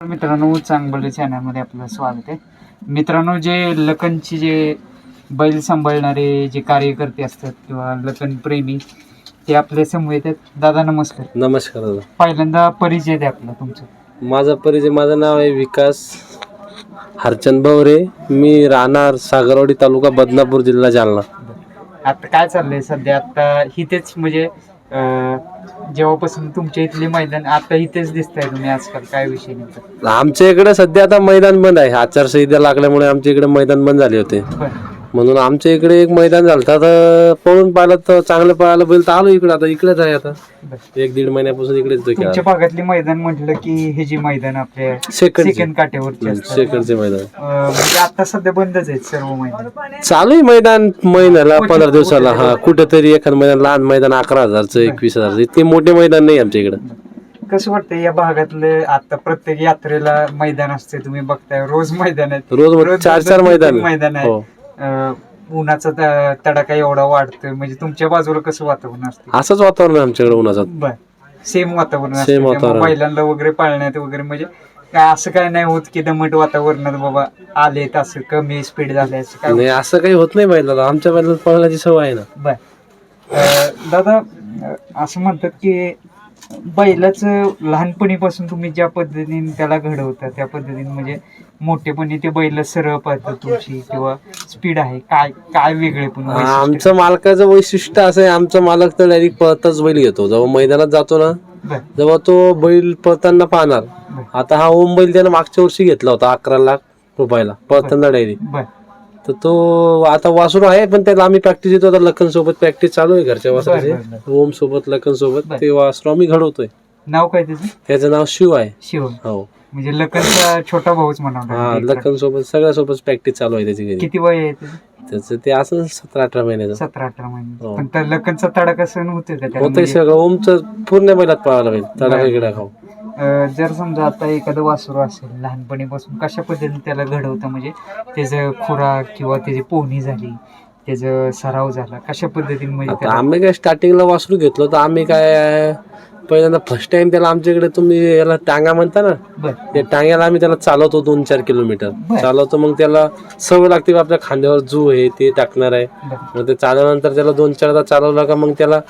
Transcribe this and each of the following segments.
मित्रांनो चांगलं चॅनलमध्ये आपलं स्वागत आहे. मित्रांनो जे लखनची जे बैल सांभाळणारे जे कार्यकर्ते असतात किंवा लखन प्रेमी ते आपल्यासमोर येतात. दादा नमस्कार. नमस्कार दादा. पहिल्यांदा परिचय द्या आपला तुमचा. माझा परिचय माझं नाव आहे विकास हरचंद भवरे. मी राहणार सागरवाडी तालुका बदनापूर जिल्हा जालना. आता काय चाललंय सध्या? आता इथेच म्हणजे जेव्हापासून तुमच्या इथले मैदान आता इथेच दिसताय तुम्ही आजकाल काय विषय नेमका? आमच्या इकडे सध्या आता मैदान बंद आहे. आचारसंहिता लागल्यामुळे आमच्या इकडे मैदान बंद झाले होते. म्हणून आमच्या इकडे एक मैदान झालं. तर पळून पाहिलं तर चांगलं पळायला बैल तर आलो इकडे. आता इकडेच आहे आता. एक दीड महिन्यापासून इकडेच तुमच्या. भागातली मैदान म्हटलं की हे जी मैदान आपल्या सेकंडचे सेकंड काट्यावरची असतात. सेकंडचे मैदान. अं, म्हणजे आता सध्या बंदच आहेत सर्व मैदान. चालू आहे मैदान. महिन्याला पंधरा दिवसाला हा कुठेतरी एखादं मैदान लहान मैदान अकरा हजारचं एकवीस हजारचं. इतके मोठे मैदान नाही आमच्या इकडे. कसं वाटतं या भागातलं आता प्रत्येक यात्रेला मैदान असते तुम्ही बघताय. रोज मैदान आहेत. रोज चार चार मैदान. मैदान आहे हो. उन्हाचा त- तडाखा एवढा वाढतोय म्हणजे तुमच्या बाजूला कसं वातावरण असतं असंच वातावरण आहे आमच्याकडे उन्हाचं. बर. सेम वातावरण असतं. Same त्यामुळे वातावरण. बैलांना वगैरे पाळण्यात वगैरे म्हणजे काय असं काय नाही होत की दमट वातावरणात बाबा आलेत असं कमी स्पीड झाले असं काय नाही असं काही होत नाही बैलाला. आमच्या बैलाला पळण्याची सवय आहे ना. बर. अं, दादा अं, असं म्हणतात की बैलाचं लहानपणीपासून तुम्ही ज्या पद्धतीने त्याला घडवता त्या पद्धतीने म्हणजे मोठेपणी ते बैल सरळ पळतात तुमची किंवा स्पीड आहे. काय काय वेगळे पण वैशिष्ट्य? आमचं मालकाचं वैशिष्ट्य असं आहे आमचा मालक तर डायरेक्ट पळताच बैल घेतो. जेव्हा मैदानात जातो ना बर. जेव्हा तो बैल पळताना पाहणार आता हा ओम बैल त्यानं मागच्या वर्षी घेतला होता अकरा लाख रुपयाला पळताना डायरेक्ट बर. तर तो आता वासरू आहे पण त्याला आम्ही प्रॅक्टिस देतो आता लखन सोबत प्रॅक्टिस चालू आहे घरच्या बर, वासराची. ओम सोबत लखन सोबत बर. ते वासरू आम्ही घडवतोय. नाव काय त्याचं? त्याचं नाव शिव आहे. शिव. हो. म्हणजे लखनचा छोटा भाऊच हा लागेल. लखन सोबत सगळ्या सोबत प्रॅक्टिस चालू आहे त्याची घरी. किती वय आहे त्याचं? त्याचं ते असं सतरा अठरा महिन्याचं. सतरा अठरा महिने हो. पण त्या लखनचा तडाखा सण होते का त्याला होतंय म्हणजे, सगळं. ओमचं पूर्ण बैलात पळायला पाहिजे. तडा बर. इकडे खाऊ अं, जर समजा आता एखादं वासरू असेल लहानपणीपासून कशा पद्धतीने त्याला घडवतं? म्हणजे त्याचं खुराक किंवा त्याची पोहणी झाली त्याचं सराव झाला कशा पद्धतीने म्हणजे आता त्याला आम्ही काय स्टार्टिंगला वासरू घेतलो तर आम्ही काय पहिल्यांदा फर्स्ट टाइम त्याला आमच्याकडे तुम्ही याला टांगा म्हणता ना बर. त्या टांग्याला आम्ही त्याला चालवतो दोन चार किलोमीटर. बर. चालवतो मग त्याला सवय लागते आपल्या खांद्यावर जू आहे ते टाकणार आहे. बर. मग ते चालवल्यानंतर त्याला दोन चारदा चालवला का मग त्याला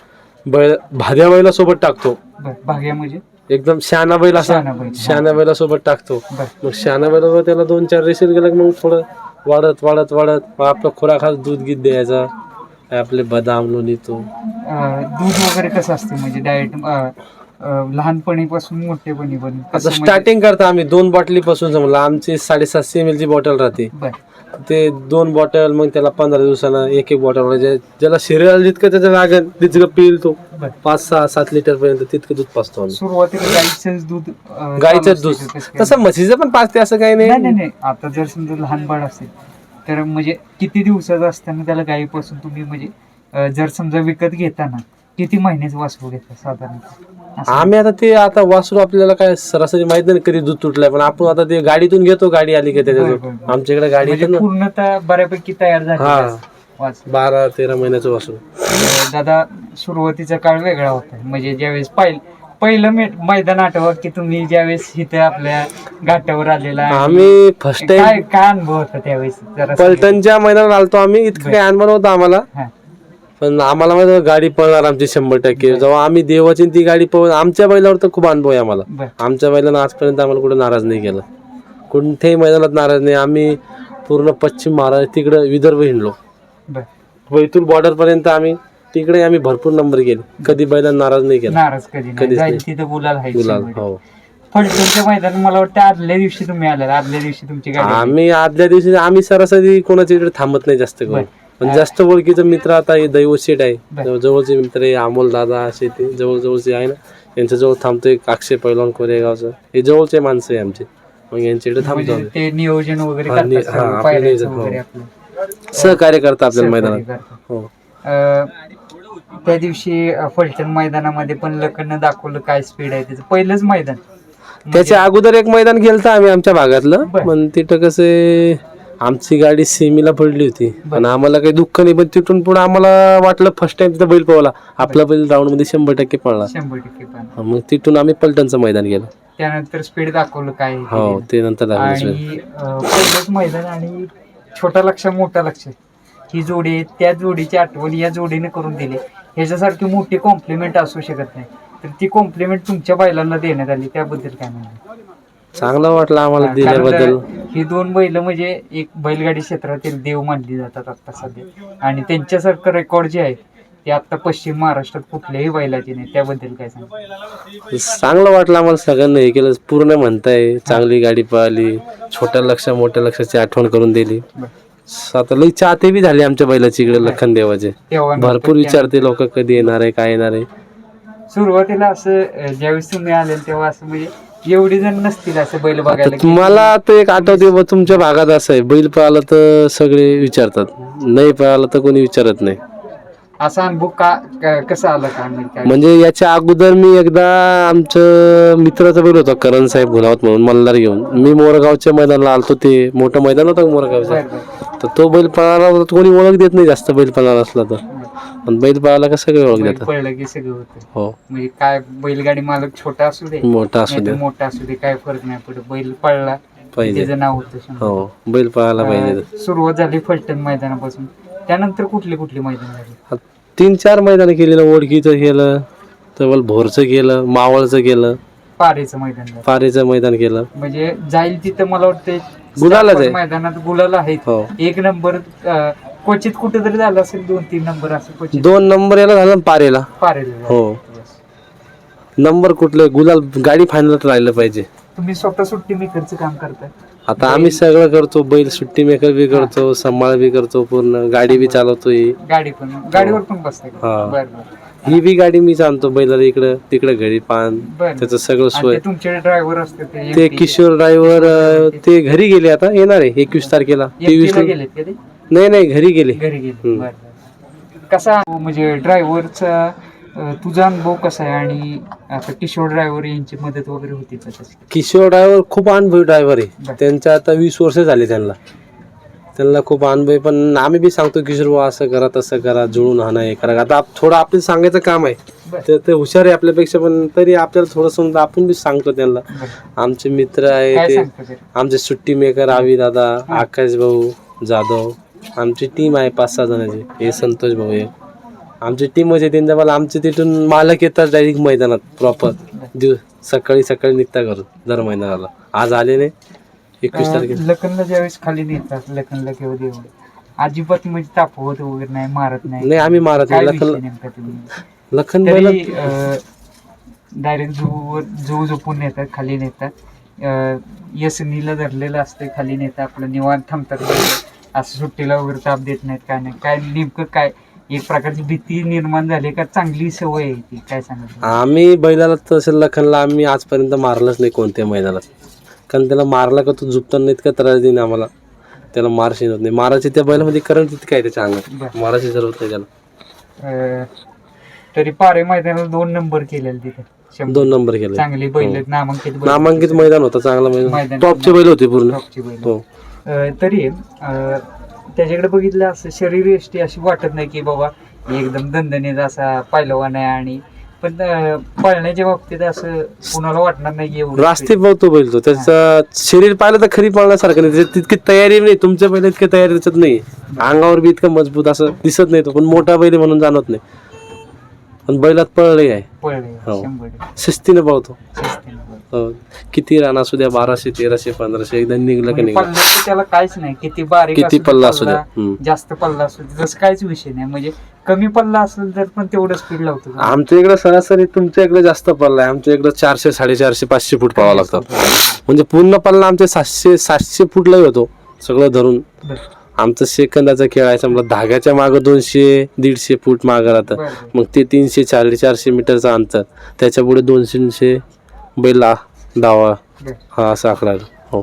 बैल भाद्या बैला सोबत टाकतो. बर भाग्या म्हणजे? एकदम शहाणा बैल असा. शहाणा बैल. शहाणा बैला सोबत टाकतो. बर. मग शहाणा बैलावर त्याला दोन चार रेषेत गेला की मग थोडं वाढत वाढत वाढत. मग आपलं खुराक हा दूध गीत द्यायचा. आपले बदाम लोणी तो. दूध वगैरे कसं असते? म्हणजे डाएट लहानपणीपासून मोठेपणी पण आता कसं म्हणजे- स्टार्टिंग करता आम्ही दोन बॉटली पासून समजलं आमची साडेसातशे एम ची बॉटल राहते. ते दोन बॉटल मग त्याला पंधरा दिवसानं एक एक बॉटल म्हणजे ज्याला शरीराला जितकं त्याचं लागेल तितकं पिईल तो. बर. पाच सहा सात लिटर पर्यंत तितकं दूध पाचतो आम्ही. सुरुवातीला गाईचंच दूध अं, गाईचं चालू दूध? तसं म्हशीचं पण पाचते असं काही नाही. नाही नाही नाही. आता जर समजा लहान बाळ असेल तर म्हणजे किती दिवसाचं असताना त्याला गायीपासून तुम्ही म्हणजे जर समजा विकत घेताना किती महिन्याचं वासरू घेता साधारण. आम्ही आता ते आता वासरू आपल्याला काय सरासरी माहीत नाही कधी दूध तुटलंय पण आपण आता ते गाडीतून घेतो गाडी आली की त्याच्यातून. बरं. आमच्याकडे गाडी म्हणजे पूर्णतः बऱ्यापैकी तयार झाली बारा तेरा महिन्याचं वासरू. दादा सुरुवातीचा काळ वेगळा होता. म्हणजे ज्यावेळेस पाहिलं पहिलं मे- मैदान आठवा की तुम्ही ज्यावेळेस इथे आपल्या घाटावर आलेला आम्ही फर्स्ट टाइम काय अनुभव होता त्यावेळेस? जरा पलटणच्या मैदानात आलतो आम्ही इतकं काही अनुभव नव्हता आम्हाला. हा. पण आम्हाला माहिती होतं गाडी पळणार आमची शंभर टक्के. जेव्हा आम्ही देवाची ती गाडी पळून आमच्या बैलावर तर खूप अनुभव आहे आम्हाला. बर. आमच्या बैलानं आजपर्यंत आम्हाला कुठे नाराज नाही केलं. कोणत्याही मैदानात नाराज नाही. आम्ही पूर्ण पश्चिम महाराष्ट्र तिकडं विदर्भ हिंडलो. बर. बैतूल बॉर्डर पर्यंत आम्ही तिकडे आम्ही भरपूर नंबर केले कधी बैलांना नाराज नाही केला नाराज कधी नाही कधीच. तिथं बोलायला. हो फलटणच्या मैदान मला वाटतं आदल्या दिवशी तुम्ही आलात आदल्या दिवशी तुमची गाडी आली. आम्ही आदल्या दिवशी आम्ही सरासरी कोणाच्या इकडे थांबत नाही जास्त करून. पण जास्त ओळखीचं मित्र आता हे दैवत शेठ आहे. जवळ- जवळचे मित्र आहे अमोल दादा असे ते जवळ जवळचे आहे ना यांच्या जवळ थांबतोय अक्षय पैलवान कोरेगावचं हे जवळचे माणसं आहे आमचे मग यांच्याकडे थांबतो म्हणजे आम्ही. ते नियोजन वगैरे हा, करतात नि- सर्व, आपलं पायऱ्याचं नियोजन, वगैरे. आपलं सहकार्य करतात आपल्याला मैदानात. हो त्या दिवशी फलटण मैदानामध्ये पण लकडनं दाखवलं काय स्पीड आहे त्याचं. पहिलंच मैदान. त्याच्या अगोदर एक मैदान गेलं आम्ही आमच्या भागातलं. पण तिथं कसं आमची गाडी सेमीला पडली होती. पण आम्हाला काही दुःख नाही पण तिथून पुढे आम्हाला वाटलं फर्स्ट टाइम तिथं बैल पळला. आपला बैल राऊंडमध्ये शंभर टक्के पळला. शंभर टक्के पण. मग तिथून आम्ही पलटणचं मैदान गेलो. त्यानंतर स्पीड दाखवलं काय हो. ते. नंतर मैदान आणि छोटा लक्ष मोठा लक्ष. ही जोडी त्या जोडीची आठवण या जोडीने करून दिली. ह्याच्यासारखी मोठी कॉम्प्लिमेंट असू शकत नाही. तर ती कॉम्प्लिमेंट तुमच्या बैलांना देण्यात आली. त्याबद्दल काय म्हणणार चांगलं वाटलं आम्हाला दिल्याबद्दल. ही दोन बैल म्हणजे एक बैलगाडी क्षेत्रातील देव मानली जातात आता सध्या. आणि त्यांच्यासारखं रेकॉर्ड जे आहे ते आता पश्चिम महाराष्ट्रात कुठल्याही बैलाचे नाही. त्याबद्दल काय सांग चांगलं वाटलं आम्हाला सगळ्यांना. हे केलं पूर्ण म्हणताय चांगली गाडी पळाली छोट्या लक्ष मोठ्या लक्षाची आठवण करून दिली. आता लई चाहते बी झाले आमच्या बैलाची इकडे लखन देवाचे. तेव्हा भरपूर विचारते लोक कधी येणार आहे काय येणार आहे. सुरुवातीला असं अं, ज्यावेळेस तुम्ही आले तेव्हा असं म्हणजे एवढे जण नसतील असं बैल बघायला की- तुम्हाला आता एक आठवते बा तुमच्या भागात असं आहे बैल पळाला तर सगळे विचारतात. नाही पळाला तर कोणी विचारत नाही. असा अनुभव का का- कसा आला का? म्हणजे काय म्हणजे याच्या अगोदर मी एकदा आमचं मित्राचा बैल होता करण साहेब गुलावत म्हणून मल्हार घेऊन. मी मोरगावच्या मैदानाला आलतो ते मोठं मैदान होतं का मोरगावचं? बरं, बरं. तर तो बैल पळाला कोणी ओळख देत नाही जास्त बैल पळाला असला तर. पण बैल पळाला का सगळे ओळख बैल देतात. पळलं की सगळं होतं. हो. म्हणजे काय बैलगाडी मालक छोटा असू दे मोठा असू नाहीतर दे. मोठा असू दे काय फरक नाही पडत. बैल पळला पाहिजे. त्याचं नाव होतं शंभर. हो बैल पळायला पाहिजे. अं, सुरुवात झाली फलटण मैदानापासून. त्यानंतर कुठली कुठली मैदान झाली? तीन चार मैदान केलेलं ओळखीचं केलं तर भोरचं केलं मावळचं केलं. पारेचं मैदान झालं. पारेचं मैदान केलं. म्हणजे जाईल तिथं मला वाटतं गुलालच आहे. मैदानात गुलाल आहेत हो एक नंबर अं, क्वचित कुठेतरी झालं असेल दोन तीन नंबर असं क्वचित दोन नंबर याला झाला ना पारेला पारेला. हो. नंबर कुठले गुलाल गाडी फायनल राहिलं पाहिजे तुम्ही स्वतः सुट्टी मेकरचं काम करताय आता आम्ही सगळं करतो बैल सुट्टी मेकर बी करतो सांभाळ बी करतो पूर्ण गाडी बी चालवतोय गाडी पण गाडीवर पण बसताय? हा. बरं बरं ही बी गाडी मी आणतो बैलाला इकडं तिकडं घरी पान बरं. त्याचं सगळं आणि सोय. ते तुमचे ड्रायव्हर असते ते किशोर ड्रायव्हर ते घरी गेले आता येणार आहे एकवीस तारखेला तेवीस नाही नाही घरी गेले. घरी गेले. हम्म. बरं, बरं. कसा म्हणजे ड्रायव्हरचा तुझा अनुभव कसा आहे? आणि आता किशोर ड्रायव्हर यांची मदत वगैरे होती का तशी किशोर ड्रायव्हर खूप अनुभवी ड्रायव्हर आहे. बरं. त्यांच्या आता वीस वर्ष झाले त्यांना. त्यांना खूप अनुभव पण आम्ही बी सांगतो किशोर भाऊ असं करा तसं करा जुळून हा नाही करा. आता आप- थोडं आपलं सांगायचं काम आहे. तर ते हुशार आहे आपल्यापेक्षा पण तरी आपल्याला थोडं समजा आपण बी सांगतो त्यांना. आमचे मित्र आहे काय ते सांगतो आमचे सुट्टी मेकर आवी दादा आकाश भाऊ जाधव. आमची टीम आहे पाच सहा जणांची. हे संतोष भाऊ आहे आमची टीम म्हणजे त्यांच्या मला आमचे तिथून मालक येतात डायरेक्ट मैदानात प्रॉपर दिव सकाळी सकाळी निघता करून दर मैदानाला. आज आले नाही. एकवीस तारखेला. लखनला ज्यावेळेस खाली नेतात लखनला किंवा देऊन अजिबात म्हणजे तापवत वगैरे नाही मारत नाही. नाही आम्ही मारत काय नाही विषय लखन नेमका तुम्ही? लखन बैल तरी डायरेक्ट जू जू झोपून नेतात खाली नेतात. अं, यसनीला धरलेलं असतं खाली नेतात. आपलं निवांत थांबतात बैल. असं सुट्टीला वगैरे ताप देत नाहीत काय नाही. काय नेमकं काय? एक प्रकारची भीती निर्माण झाली का? चांगली सवय आहे ती. काय सांगत आम्ही बैलाला तसं लखनला आम्ही आजपर्यंत मारलंच नाही कोणत्या मैदानात. कारण त्याला मारला का तो झुपताना इतका त्रास देईन आम्हाला. त्याला मारशी होत नाही. मारायची त्या बैलामध्ये करंट इतकं आहे त्याच्या अंगात? बरं. मारायची जरूरत नाही त्याला. तरी पारे मैदानाला दोन नंबर केलेले तिथे. दोन नंबर केले चांगली बैल आहेत, नामांकित बैल. नामांकित मैदान होतं चांगला मैदान. मैदान. टॉपचे बैल होते पूर्ण. टॉपची बैल. हो. अं, तरी अं, त्याच्याकडे बघितलं असं शरीर यष्टी अशी वाटत नाही की बाबा एकदम दणदणीत असा पैलवान आहे आणि पण पळण्याच्या बाबतीत असं कुणाला वाटणार नाही एवढं रास्ते पावतो बैल तो त्याचं शरीर पाहिलं तर खरी पाळण्यासारखं नाही. त्याच्यात तितकी तयारी नाही. तुमच्या बैल इतकी तयारी त्याच्यात नाही. अंगावर बी इतकं मजबूत असं दिसत नाही तो. पण मोठा बैल आहे म्हणून जाणवत नाही. पण बैलात पळले आहे हो. शंभर टक्के. शिस्तीने पावतो शिस्तीनं. किती रान असू द्या बाराशे तेराशे पंधराशे एकदा निघलं का म्हणजे निघलं? पल्ल्याचं त्याला काहीच नाही. किती बारीक किती असू दे पल्ला असू द्या. हम्म. जास्त पल्ला असू दे तसं काहीच विषय नाही. म्हणजे कमी पल्ला असेल तर पण तेवढं स्पीड लावतो आमच्या इकडे सरासरी तुमच्या इकडे जास्त पल्ला आहे. आमच्या इकडे चारशे साडेचारशे पाचशे फूट पाहावं लागतात म्हणजे पूर्ण पल्ला आमचे सातशे सातशे फूटलाही होतो. सगळं धरून. बरं. आमचं सेकंदाचा खेळ आहे. समजा धाग्याच्या मागं दोनशे दीडशे फूट मागं राहतं. बरं. मग ते तीनशे चारशे चारशे मीटरचं अंतर. त्याच्या पुढे दोनशे बैला बरं. हा असा आकडा. हो.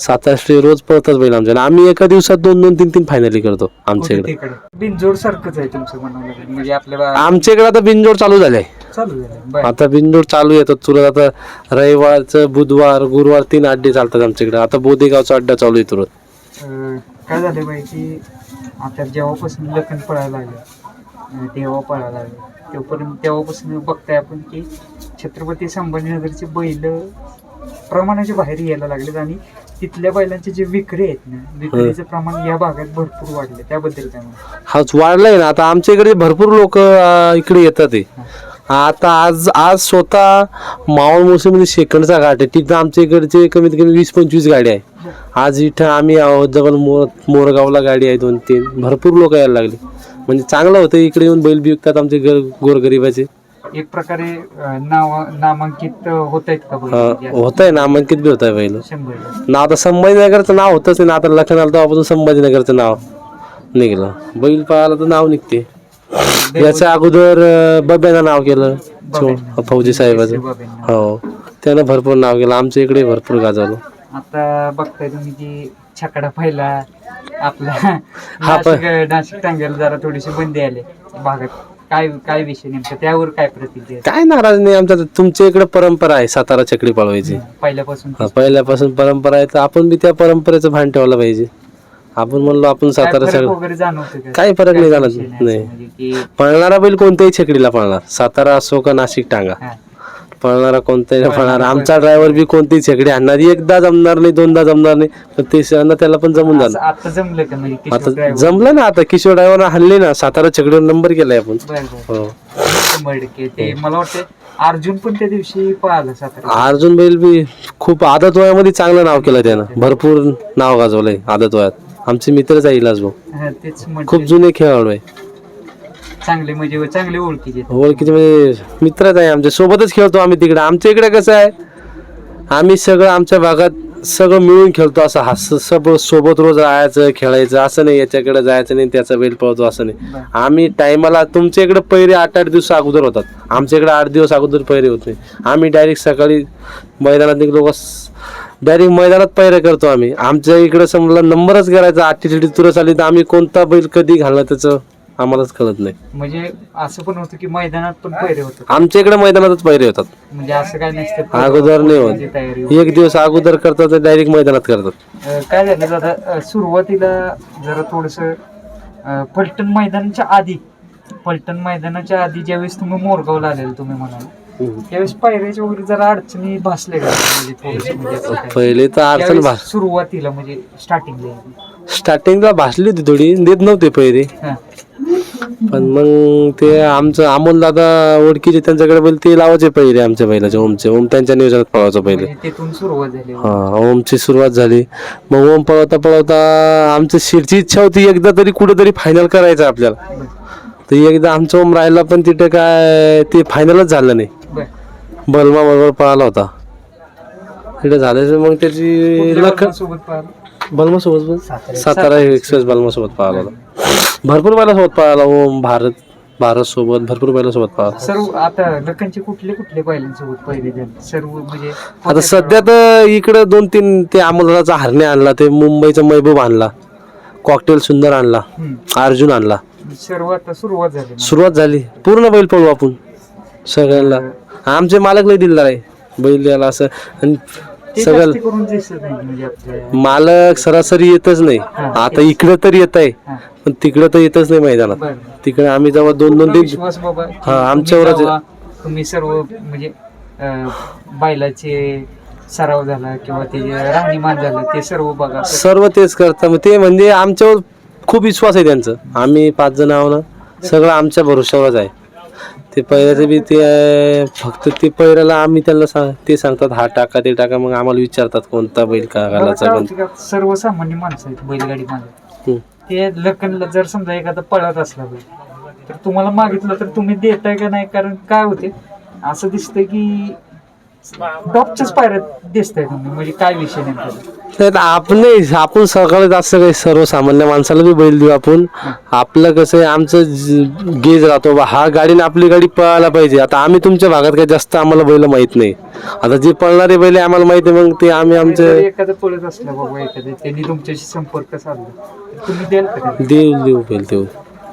सात आठशे रोज पळतात बैल आमच्या आम्ही एका दिवसात दोन दोन तीन तीन फायनली करतो आमच्या कुठे इकडे तिकडे. बिनजोड सारखंच आहे तुमचं म्हणावं म्हणजे आपल्याला आमच्या इकडे आता बिनजोड चालू झाले चालू झालं बरं. आता बिनजोड चालू येतात तुरंत आता रविवारचं बुधवार गुरुवार तीन अड्डे चालतात आमच्याकडे. आता बोदेगावचा अड्डा चालू आहे तुरंत काय झालं बाई की आता जेव्हापासून लखन पळायला लागलं तेव्हा पळायला लागलं. तेव्हापर्यंत तेव्हापासून बघताय आपण की छत्रपती संभाजीनगरचे बैल प्रमाणाच्या बाहेर यायला लागलेत आणि तिथल्या बैलांचे जे विक्री आहेत ना विक्रीचं प्रमाण या भागात भरपूर वाढले त्याबद्दल काय म्हणा हा वाढलाय ना. आता आमच्या इकडे भरपूर लोक इकडे येतात आता आज आज स्वतः मावळ मोसमध्ये सेकंडचा घाट आहे. तिथं आमच्या इकडचे कमीत कमी वीस पंचवीस गाड्या आहे आज इथं आम्ही आहोत जवळ मोर मोरगावला गाडी आहे दोन तीन भरपूर लोक यायला लागले. म्हणजे चांगलं होतं इकडे येऊन बैल बी विकतात आमचे घर गोरगरिबाचे. एक प्रकारे अं, नाव नामांकित होत आहेत का बैल? म्हणजे असं होत आहे नामांकित बी होत आहे शंभर. नाव आता संभाजीनगरचं नाव होतच ना आता लखन आलं तेव्हापासून संभाजीनगरचं नाव निघलं. बैल पाहायला तर नाव निघते. याच्या अगोदर अं, बब्यानं नाव केलं. फौजी साहेबाचं. हो. त्यानं भरपूर नाव केलं. आमच्या इकडे भरपूर गाजवलं. आता बघताय तुम्ही की छकडा पहिला आपला हा, पण- नाशिक नाशिक टांग्याला जरा थोडीशी बंदी आले. भागात. काय काय विषय नेमका? त्यावर काय प्रतिक्रिया काय नाराज नाही आमच्या तुमच्या इकडे परंपरा आहे सातारा चकडी पळवायची. पहिल्यापासून हा, पहिल्यापासून परंपरा आहे तर आपण बी त्या परंपरेचं भान ठेवलं पाहिजे. आपण म्हणलो आपण काय सातारा फरक चकडी वगैरे जाणवतं का? काही फरक नाही असं नाही. म्हणजे की पळणारा बैल कोणत्याही छकडीला पळणार सातारा असो का नाशिक टांगा. हा, पळणारा कोणताही पळणार. आमचा ड्रायव्हर बी कोणतीही छकडी आणणार एकदा जमणार नाही दोनदा जमणार नाही. पण ते क्षण त्याला पण जमून जाणार. आता जमलं का म्हणजे किशोर आता driver? जमलं ना आता. किशोर ड्रायव्हर हल्ले ना सातारा छकडीवर नंबर केलाय आपण. बरं बरं. हो. शंभर टक्के ते. मला वाटतं अर्जुन पण त्या दिवशी पळाला सातारा. अर्जुन बैल बी खूप आदत वयामध्ये चांगलं नाव केलं त्यानं. भरपूर नाव गाजवलंय आदत वयात. आमचे मित्रच आहे इलाज भाऊ हा, तेच खूप म्हणजे जुने खेळाडू आहे. चांगले म्हणजे चांगले ओळखीचे. ओळखीचे म्हणजे मित्रच आहे आमच्या सोबतच खेळतो आम्ही तिकडे. आमच्या इकडे कसं आहे आम्ही सगळं आमच्या भागात सगळं मिळून खेळतो असं हस सब सोबत रोज राहायचं खेळायचं असं नाही याच्याकडे जायचं नाही त्याचा बैल पळतो असं नाही. आम्ही टायमाला तुमच्या इकडे पहिरे आठ आठ दिवस अगोदर होतात. आमच्या इकडे आठ दिवस अगोदर पहिरे होत नाही. आम्ही डायरेक्ट सकाळी मैदानात निघलो डायरेक्ट मैदानात पैरे करतो आम्ही. आमच्या इकडे समजा नंबरच करायचा आठची तुरस आली तर आम्ही कोणता बैल कधी घालणार त्याचं? आम्हालाच कळत नाही. म्हणजे असं पण होतं की मैदानात पण पहिरे होतं आमच्या इकडे मैदानातच पैरे होतात. म्हणजे असं काय नसतं. अगोदर नाही होत. तयारी एक दिवस अगोदर करतात डायरेक्ट मैदानात करतात. अं, काय झालं दादा? अं, सुरुवातीला जरा थोडस फलटण मैदानाच्या आधी फलटण मैदानाच्या आधी ज्यावेळेस तुम्ही मोरगावला आलेले तुम्ही म्हणाल त्यावेळेस पायऱ्याच्या वगैरे जरा अडचणी भासले का? म्हणजे थोडंसं म्हणजे असं काय? पहिले तर अडचण त्यावेळेस भास सुरुवातीला म्हणजे स्टार्टिंगला स्टार्टिंगला भासली होती थोडी. देत नव्हते पैरे हा. पण मग ते आमचं अमोल दादा ओळखीचे त्यांच्याकडे बैल ते लावायचे पहिले आमच्या बैलाचे ओमचे. ओम त्यांच्या नियोजनात पळवायचं पहिले. म्हणजे तिथून सुरुवात झाली. हा ओमची सुरुवात झाली. मग ओम पळवता पळवता आमच्या शिरची इच्छा होती एकदा तरी कुठेतरी फायनल करायचं आपल्याला. तर एकदा आमचं ओम राहिला पण तिथे काय ते फायनलच झालं नाही. बर. बलमा बरोबर पळाला होता. तिथे झाल्याचं मग त्याची लख सोबत बलमा सोबत सातारा. एक्सप्रेस बलमा सोबत पळाला होता. भरपूर बैला सोबत पळाला ओम भारत भारत सोबत भरपूर बैला सोबत पळाला सर्व आता लखनचे कुठले कुठले बैलांसोबत पहिले झाले सर्व म्हणजे आता सध्या तर इकडे दोन तीन ते अमोलदाचा हरणे आणला ते मुंबईचा महबूब आणला कॉकटेल सुंदर आणला. अर्जुन आणला. सर्व आता सुरुवात झाली सुरुवात झाली. पूर्ण बैल पळू आपण. सगळ्यांना. आमचे मालक लय दिलदार आहे. बैल याला असं आणि सगळं म्हणजे मालक सरासरी येतच नाही. आता इकडे तर येत आहे. पण तिकडे तर येतच नाही मैदानात. तिकडे आम्ही जेव्हा दोन दोन पूर्ण तीन विश्वास बाबा की हा, आमच्यावरच तुम्ही सर्व म्हणजे अं, बैलाचे सराव झाला किंवा ते राहणीमान झालं ते सर्व बघा. सर्व तेच करतात मग ते म्हणजे आमच्यावर खूप विश्वास आहे त्यांचं. आम्ही पाच जण आहो ना सगळं आमच्या भरोश्यावरच आहे. ते पहिल्याचं बी ते फक्त ते पहिल्याला आम्ही त्यांना सांग ते सांगतात हा टाका ते टाका. मग आम्हाला विचारतात कोणता बैल का घालायचा काय पण? होतं का, सर्वसामान्य माणसं आहेत बैलगाडी मालक हम्म. ते लखनला जर समजा एखादा पळत असला बैल तर तुम्हाला मागितलं तर तुम्ही देताय का नाही? कारण काय होते असं दिसतंय की टॉपच्याच पायऱ्यात दिसताय तुम्ही म्हणजे काय विषय नाही तर आपण नाही आपण सगळं जास्त काही सर्वसामान्य माणसाला बी बैल देऊ आपण. आपलं कसं आहे आमचं ज- गेज राहतो बा हा गाडीने आपली गाडी पळायला पाहिजे. आता आम्ही तुमच्या भागात काही जास्त आम्हाला बैल माहीत नाही. आता जे पळणारे बैल आहे आम्हाला माहिती आहे मग ते आम्ही आमचे एखादं पळत असलं बाबा एखादं त्यांनी तुमच्याशी संपर्क साधला तर तुम्ही द्याल का त्याला? देऊ देऊ बैल देऊ.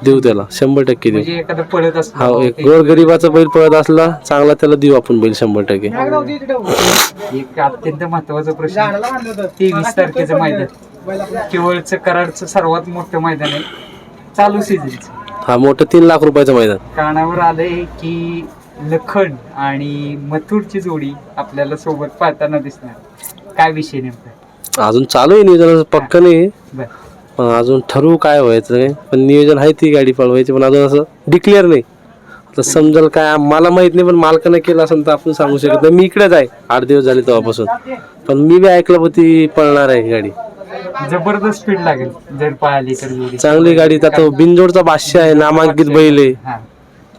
देऊ त्याला. शंभर टक्के देऊ. म्हणजे एखादं पळत हा एक गोरगरिबाचा बैल पळत असला चांगला त्याला देऊ आपण बैल शंभर टक्के. एक अत्यंत महत्त्वाचा प्रश्न. तेवीस तारखेचं मैदान. केवळचं कराडचं सर्वात मोठं मैदान आहे. चालू सीझनचं हा मोठं तीन लाख रुपयाचं मैदान. कानावर आलंय की लखन आणि मथुरची जोडी आपल्याला सोबत पाहताना दिसणार. काय विषय नेमका? अजून चालू आहे नियोजन पक्क नाही. बर. पण अजून ठरवू काय व्हायचं काय? पण नियोजन आहे ती गाडी पळवायची पण अजून असं डिक्लेअर नाही. आता समजेल काय मला माहीत नाही पण मालकानं केलं असेल तर आपण सांगू शकत नाही. मी इकडेच आहे आठ दिवस झाले तेव्हापासून. पण मी बी ऐकलं पण ती पळणार आहे ही गाडी. जबरदस्त स्पीड लागेल जर पाहिली तर जोडी. चांगली गाडी आता तो बिनजोडचा बादशाह आहे नामांकित बैल आहे. हा.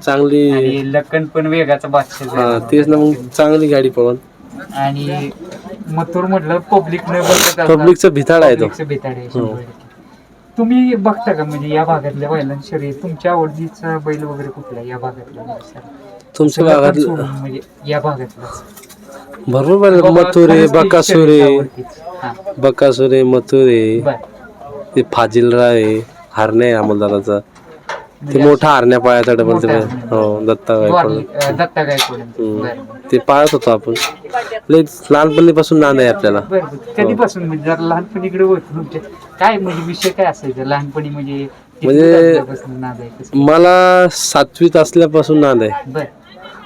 चांगली आणि लखन पण वेगाचा बादशाह हा झाला. तेच ना मग चांगली गाडी पळवून. आणि मथुर म्हटलं पब्लिक न बघत पब्लिकचं भिताड आहे तो. पब्लिकचं बेताड आहे शंभर टक्के. तुम्ही बघता का? म्हणजे या भागातल्या बैलांची तुमच्या आवडीचा बैल वगैरे कुठला या भागातला? म्हणजे सर? तुमच्या लखन भागात सोडून म्हणजे या भागातलाच भरपूर बैल मथुरे बकासुरे. हा, बकासुरे मथुरे. बर. ते फाजिलराव आहे हरणे आहे अमोलदाराचा ते म्हणजे मोठा हरण्या पाळायचा डबल ते. हो दत्ता गायकवाड द्वारली- अं, दत्ता गायकवाड हम्म. बरं. ते पाळत होतो आपण. लय लहानपणीपासून नांद आहे आपल्याला. बरं बरं. कधीपासून? म्हणजे जरा होत तुमच्या काय म्हणजे विषय काय असायचा? लहानपणी म्हणजे किती म्हणजे- वाजल्यापासून नाद आहे? कसं? मला सातवीत असल्यापासून नांद आहे. बर.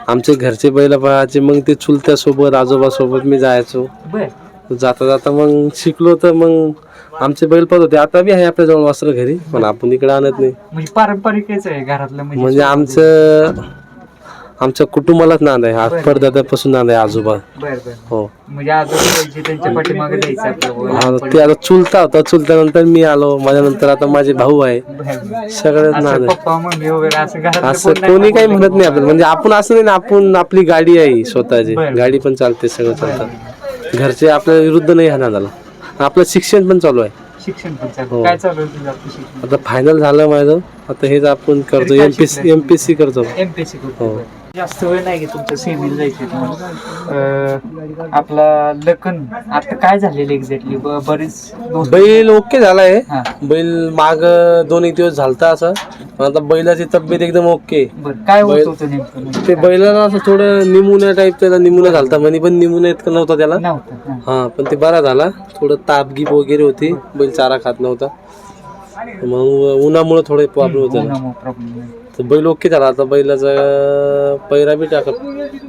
आमचे घरचे बैल पाहायचे मग ते चुलत्या सोबत आजोबा सोबत मी जायचो. बर. जाता जाता मग शिकलो तर मग आमचे बैल पाहत होते. आता बी आहे आपल्या जवळ वासर घरी पण आपण इकडे आणत नाही. म्हणजे पारंपरिकच आहे घरातलं म्हणजे आमचं आमच्या कुटुंबालाच नांद आहे. बरं. हात पडदादापासून नांद आहे आजोबा. बर बर. हो. म्हणजे आजोबा यायचे त्यांच्या पाठीमागे जायचं आपलं. हा, लहानपणी. ते आता चुलता होता. चुलत्यानंतर मी आलो. माझ्यानंतर आता माझे भाऊ आहे. सगळ्यात असं नांद आहे. पप्पा मम्मी वगैरे असं कोण काही? म्हणत नाही आपल्याला. म्हणजे आपण असं नाही ना आपण आपली गाडी आहे स्वतःची. गाडी पण चालते सगळं चालतं. घरचे आपल्या विरुद्ध नाही हा नादाला आपलं शिक्षण पण चालू आहे. शिक्षण पण चालू. हो. काय चालू आहे तुझं आपलं शिक्षण? आता फायनल झालं माझं. आता हेच आपण करतो. एमपीसी? एमपीसी करतो. एमपीएससी करतो. हो. जास्त वेळ नाही की तुमचं सेमीला जायचं तुम्हाला आपला लखन आता काय झालेलं एक्झॅक्टली बरेच बैल ओके झालाय. हा. बैल माग दोन एक दिवस झालता असं. पण आता बैलाची तब्येत एकदम ओके बर काय होत बैल- होतं नेमकं? म्हणजे? ते बैलाला असं थोडं निमुन्या टाईप त्याला निमुन्या झालता. म्हणे पण निमुन्या इतकं नव्हता त्याला. नव्हतं हा. हा पण ते बरा झाला. थोडं तापगीप वगैरे होती. बैल चारा खात नव्हता. मग उन्हामुळे थोडे प्रॉब्लेम होते. उन्हामुळे problem आहे. तर बैल ओके झाला. आता बैलाचा पैरा बी टाक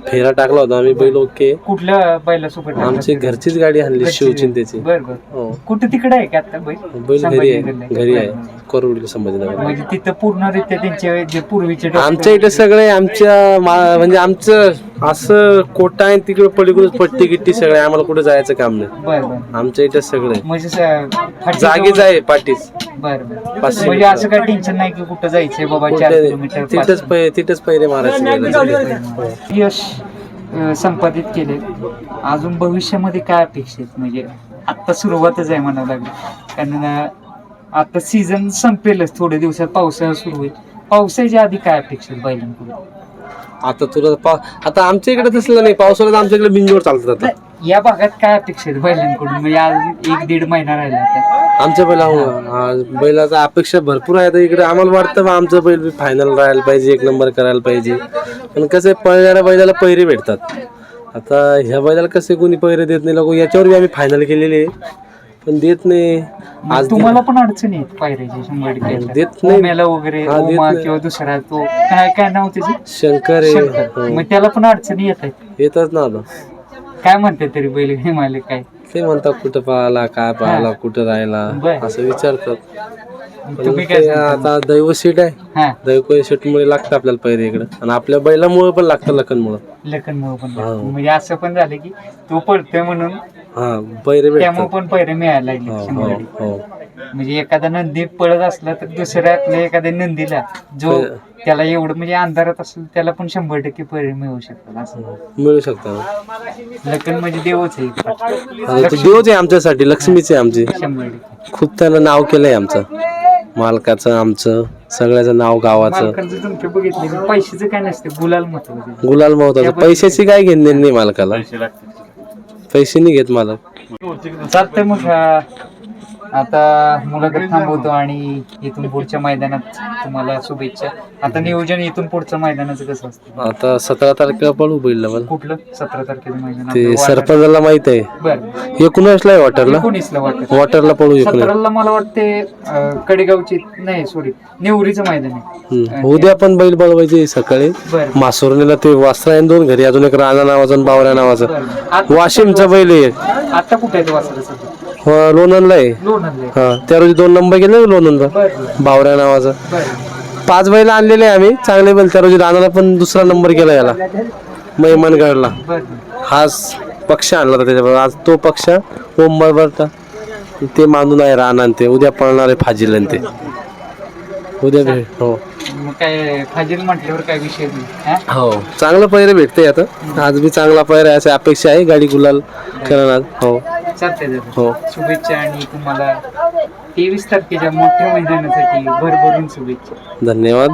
फेरा टाकला होता आम्ही बैल ओके. कुठल्या बैलासोबत? आमची घरचीच गाडी आणली शिवचिंतेची बर बर. हो. कुठं तिकडे आहे का आता बैल? बैल घरी आहे घरी आहे. बरं. करोडली संभाजीनगर. म्हणजे तिथं पूर्णरित्या त्यांचे जे पूर्वीचे आमच्या इथे सगळे आमच्या म्हणजे आमचं असं कोटा आहे तिकडे पलीकडे पट्टी गिट्टी सगळे आम्हाला कुठे जायचं काम नाही. बर बर. आमच्या इथे सगळे म्हणजे स- फाटी जागीच आहे पाठीच. बर बर. पाचशे म्हणजे असं काय टेन्शन नाही की कुठं जायचंय बाबा चार किलोमीटर पाच तिथेच पै तिथेच पैरे मारायचे. यश अं, संपादित केले. अजून भविष्यामध्ये काय अपेक्षित म्हणजे आता सुरुवातच आहे म्हणावं लागेल. कारण अं, आता सीझन संपेलच. थोड्या दिवसात पावसाळा सुरू होईल. पावसाच्या आधी काय अपेक्षित बैलांकडून? आता तुला पा- आता आमच्या इकडे तसलं नाही पावसाळ्यात आमच्या इकडे बिंजोड चालतात आता. या भागात काय अपेक्षित बैलांकडून? म्हणजे आज एक दीड महिना राहिला आता. आमच्या बैला हा, बैलाचा अपेक्षा भरपूर आहे आता इकडे. आम्हाला वाटतं बा आमचं बैल फायनल राहायला पाहिजे एक नंबर करायला पाहिजे. पण कसं आहे, पळणाऱ्या बैलाला पैरे भेटतात. आता ह्या बैलाला कसे कोणी पैरे देत नाही लोक याच्यावर बी आम्ही फायनल केलेले आहे. पण देत नाही. आज तुम्हाला पण अडचणी आहेत पायऱ्याची शंभर टक्के. देत नाही. ओम्याला वगैरे हा, देत ओमा नाही. किंवा दुसरा तो काय काय नाव त्याचं? शंकर आहे. शंकर. हो. मग त्याला पण अडचणी येत आहेत. येतात ना आता. काय म्हणते तरी बैल मालक काय? ते म्हणतात कुठं पाहायला काय पाहायला कुठं राहायला? बर. असं विचारतात. पण तुम्ही काय ते सांगता? आता दैव सीट आहे. हा. दैव सीटमुळे लागतं आपल्याला पैरे इकडं. आणि आपल्या बैलामुळे पण लागतं लखनमुळं. लखन पण हा. म्हणजे असं पण झालं की तो पडतोय म्हणून हा पैरे त्यामुळे भेटतात पण पैरे मिळायला लागले हो शंभर हो टक्के. हो. म्हणजे एखादा नंदी पळत असला तर दुसऱ्या आपल्या एखाद्या नंदीला जो त्याला एवढं म्हणजे अंधारात असेल त्याला पण शंभर टक्के पैरे मिळू शकतात असं. मिळू शकतं लखन म्हणजे देवच आहे. एक आता ते देवच आहे आमच्यासाठी लक्ष्मीच आहे आमची. शंभर टक्के. खूप त्यानं नाव केलंय आमचं. मालकाचं आमचं सगळ्याचं नाव गावाचं. मालकांचं तुमचं बघितलं की पैशाचं काय नसतं गुलाल महत्वाचं गुलाल महत्वाचं. पैशाची काय घेण देण नाही मालकाला. पैसे नाही घेत मला. चालतंय मग. आता मुलाखत थांबवतो आणि इथून पुढच्या मैदानात तुम्हाला शुभेच्छा. आता नियोजन इथून पुढचं मैदानाचं कसं असतं? आता सतरा तारखेला पळू बैल डबल कुठलं? सतरा तारखेचं मैदान ते आपलं. सरपंचाला माहीत आहे. बरं. एकोणीसला आहे वॉटरला एकोणीसला वाटत. वॉटरला पळू एकोणीस सतराला मला वाटते अं, कडेगावची नाही सॉरी नेवरीचं मैदान आहे. हम्म. उद्या पण बैल बळवायचे सकाळी. बरं. मासुरणीला ते वासरा आहे दोन घरी. अजून एक राणा नावाचा आणि बावऱ्या नावाचा. बरं. आता वाशिमचा बैल आहे. आता कुठे आहे वासरा सध्या? लोणंदला आहे? लोणंदला हा त्या रोजी दोन नंबर गेले लोणंदला? बरं बावऱ्या नावाचा. पाच बैल आणलेले आहे आम्ही चांगले बैल. त्या रोजी राणाला पण दुसरा नंबर गेला याला. महिमनगडला बरं हाच पक्ष आणला होता त्याच्याबरोबर. आज तो पक्ष ओम बरोबरचा ते मानून आहे राणा ते. उद्या पळणार आहे फाजील आणि ते. उद्या भेट हो. मग काय फाजील म्हटल्यावर काय विषय नाही हा? हो. चांगलं पैरे भेटते आता. आज बी चांगला पैरा आहे अशी अपेक्षा आहे. गाडी गुलाल करणार. हो. चालतंय दादा. हो. शुभेच्छा आणि तुम्हाला तेवीस तारखेच्या मोठ्या मैदानासाठी भरभरून शुभेच्छा. धन्यवाद.